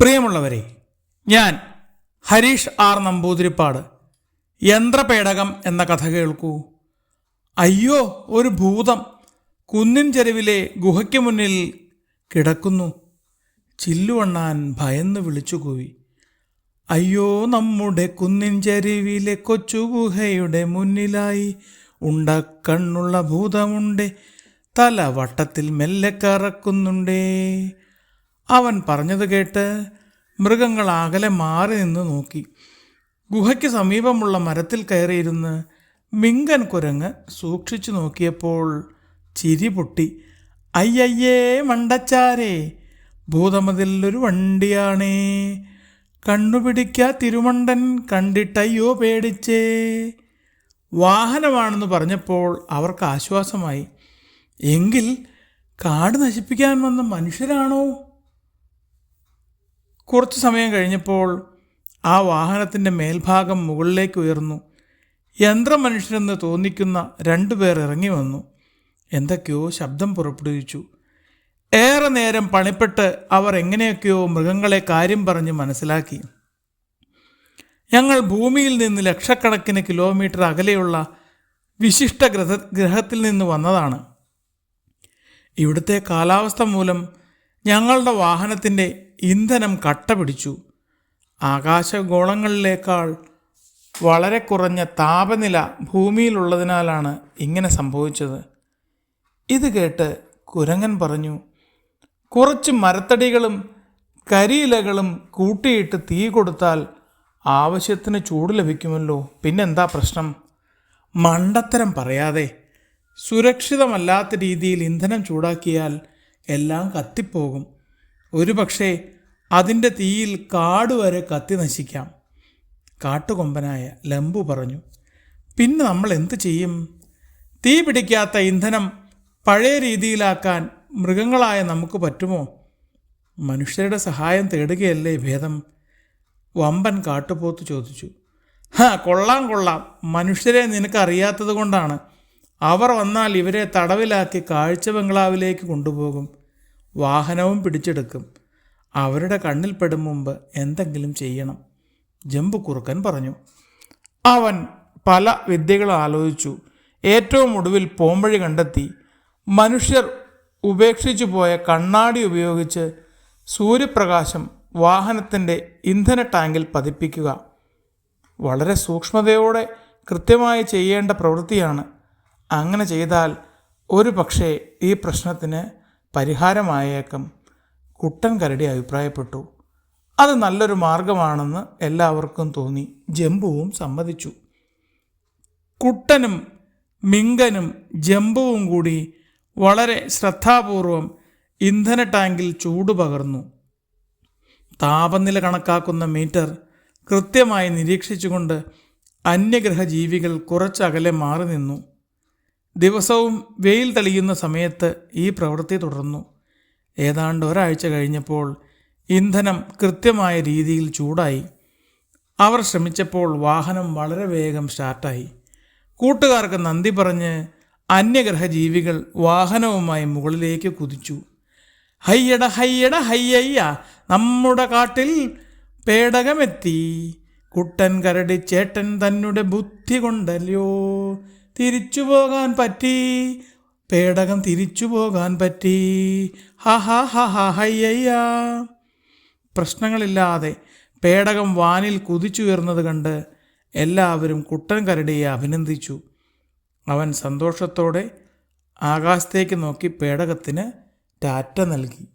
പ്രിയമുള്ളവരെ ഞാൻ ഹരീഷ് ആർ നമ്പൂതിരിപ്പാട് യന്ത്രപേടകം എന്ന കഥ കേൾക്കൂ. അയ്യോ ഒരു ഭൂതം കുന്നിൻ ചെരുവിലെ ഗുഹയ്ക്ക് മുന്നിൽ കിടക്കുന്നു. ചില്ലുവണ്ണാൻ ഭയന്ന് വിളിച്ചുകൂവി. അയ്യോ നമ്മുടെ കുന്നിൻ ചെരുവിലെ കൊച്ചു ഗുഹയുടെ മുന്നിലായി ഉണ്ടക്കണ്ണുള്ള ഭൂതമുണ്ടേ. തല വട്ടത്തിൽ മെല്ലെ കറക്കുന്നുണ്ടേ. അവൻ പറഞ്ഞത് കേട്ട് മൃഗങ്ങൾ അകലെ മാറി നിന്ന് നോക്കി. ഗുഹയ്ക്ക് സമീപമുള്ള മരത്തിൽ കയറിയിരുന്ന് മിങ്കൻ കുരങ്ങ് സൂക്ഷിച്ചു നോക്കിയപ്പോൾ ചിരി പൊട്ടി. അയ്യയ്യേ മണ്ടച്ചാരേ ഭൂതമതിലൊരു വണ്ടിയാണേ. കണ്ണുപിടിക്കാ തിരുമണ്ടൻ കണ്ടിട്ടയ്യോ പേടിച്ചേ. വാഹനമാണെന്ന് പറഞ്ഞപ്പോൾ അവർക്ക് ആശ്വാസമായി. എങ്കിൽ കാട് നശിപ്പിക്കാൻ വന്ന മനുഷ്യരാണോ? കുറച്ച് സമയം കഴിഞ്ഞപ്പോൾ ആ വാഹനത്തിന്റെ മേൽഭാഗം മുകളിലേക്ക് ഉയർന്നു. യന്ത്രമനുഷ്യരെന്ന് തോന്നിക്കുന്ന രണ്ടുപേർ ഇറങ്ങി വന്നു. എന്തൊക്കെയോ ശബ്ദം പുറപ്പെടുവിച്ചു. ഏറെ നേരം പണിപ്പെട്ട് അവർ എങ്ങനെയൊക്കെയോ മൃഗങ്ങളെ കാര്യം പറഞ്ഞ് മനസ്സിലാക്കി. ഞങ്ങൾ ഭൂമിയിൽ നിന്ന് ലക്ഷക്കണക്കിന് കിലോമീറ്റർ അകലെയുള്ള വിശിഷ്ട ഗ്രഹ ഗ്രഹത്തിൽ നിന്ന് വന്നതാണ്. ഇവിടുത്തെ കാലാവസ്ഥ മൂലം ഞങ്ങളുടെ വാഹനത്തിന്റെ ഇന്ധനം കട്ട പിടിച്ചു ആകാശഗോളങ്ങളിലേക്കാൾ വളരെ കുറഞ്ഞ താപനില ഭൂമിയിലുള്ളതിനാലാണ് ഇങ്ങനെ സംഭവിച്ചത്. ഇത് കേട്ട് കുരങ്ങൻ പറഞ്ഞു കുറച്ച് മരത്തടികളും കരിയിലകളും കൂട്ടിയിട്ട് തീ കൊടുത്താൽ ആവശ്യത്തിന് ചൂട് ലഭിക്കുമല്ലോ. പിന്നെന്താ പ്രശ്നം? മണ്ടത്തരം പറയാതെ സുരക്ഷിതമല്ലാത്ത രീതിയിൽ ഇന്ധനം ചൂടാക്കിയാൽ എല്ലാം കത്തിപ്പോകും. ഒരു പക്ഷേ അതിന്റെ തീയിൽ കാട് വരെ കത്തി നശിക്കാം. കാട്ടുകൊമ്പനായ ലംബു പറഞ്ഞു പിന്നെ നമ്മൾ എന്തു ചെയ്യും? തീ പിടിക്കാത്ത ഇന്ധനം പഴയ രീതിയിലാക്കാൻ മൃഗങ്ങളായ നമുക്ക് പറ്റുമോ? മനുഷ്യരുടെ സഹായം തേടുകയല്ലേ ഭേദം? വമ്പൻ കാട്ടുപോത്ത് ചോദിച്ചു ഹാ കൊള്ളാം കൊള്ളാം. മനുഷ്യരെ നിനക്കറിയാത്തത് കൊണ്ടാണ് അവർ വന്നാൽ ഇവരെ തടവിലാക്കി കാഴ്ച ബംഗ്ലാവിലേക്ക് കൊണ്ടുപോകും. വാഹനവും പിടിച്ചെടുക്കും. അവരുടെ കണ്ണിൽപ്പെടും മുമ്പ് എന്തെങ്കിലും ചെയ്യണം. ജമ്പ് കുറുക്കൻ പറഞ്ഞു. അവൻ പല വിദ്യകൾ ആലോചിച്ചു. ഏറ്റവും ഒടുവിൽ പോംവഴി കണ്ടെത്തി. മനുഷ്യർ ഉപേക്ഷിച്ചു പോയ കണ്ണാടി ഉപയോഗിച്ച് സൂര്യപ്രകാശം വാഹനത്തിന്റെ ഇന്ധന ടാങ്കിൽ പതിപ്പിക്കുക. വളരെ സൂക്ഷ്മതയോടെ കൃത്യമായി ചെയ്യേണ്ട പ്രവൃത്തിയാണ്. അങ്ങനെ ചെയ്താൽ ഒരു പക്ഷേ ഈ പ്രശ്നത്തിന് പരിഹാരമായേക്കും കുട്ടൻ കരടി അഭിപ്രായപ്പെട്ടു. അത് നല്ലൊരു മാർഗമാണെന്ന് എല്ലാവർക്കും തോന്നി. ജംബുവും സമ്മതിച്ചു. കുട്ടനും മിങ്കനും ജംബുവും കൂടി വളരെ ശ്രദ്ധാപൂർവം ഇന്ധന ടാങ്കിൽ ചൂട് പകർന്നു. താപനില കണക്കാക്കുന്ന മീറ്റർ കൃത്യമായി നിരീക്ഷിച്ചുകൊണ്ട് അന്യഗ്രഹ ജീവികൾ കുറച്ചകലെ മാറി നിന്നു ദിവസവും വെയിൽ തെളിയുന്ന സമയത്ത് ഈ പ്രവൃത്തി തുടർന്നു. ഏതാണ്ട് ഒരാഴ്ച കഴിഞ്ഞപ്പോൾ ഇന്ധനം കൃത്യമായ രീതിയിൽ ചൂടായി. അവർ ശ്രമിച്ചപ്പോൾ വാഹനം വളരെ വേഗം സ്റ്റാർട്ടായി. കൂട്ടുകാർക്ക് നന്ദി പറഞ്ഞ് അന്യഗ്രഹ ജീവികൾ വാഹനവുമായി മുകളിലേക്ക് കുതിച്ചു. ഹയ്യട ഹയ്യട ഹയ്യയ്യ നമ്മുടെ കാട്ടിൽ പേടകമെത്തി. കുട്ടൻ കരടി ചേട്ടൻ തന്നെ ബുദ്ധി കൊണ്ടല്ലോ തിരിച്ചു പോകാൻ പറ്റി. പേടകം തിരിച്ചു പോകാൻ പറ്റി. ഹ ഹ ഹ ഹ ഹയ്യയ്യ. പ്രശ്നങ്ങളില്ലാതെ പേടകം വാനിൽ കുതിച്ചുയർന്നത് കണ്ട് എല്ലാവരും കുട്ടൻ കരടിയെ അഭിനന്ദിച്ചു. അവൻ സന്തോഷത്തോടെ ആകാശത്തേക്ക് നോക്കി പേടകത്തിന് ടാറ്റ നൽകി.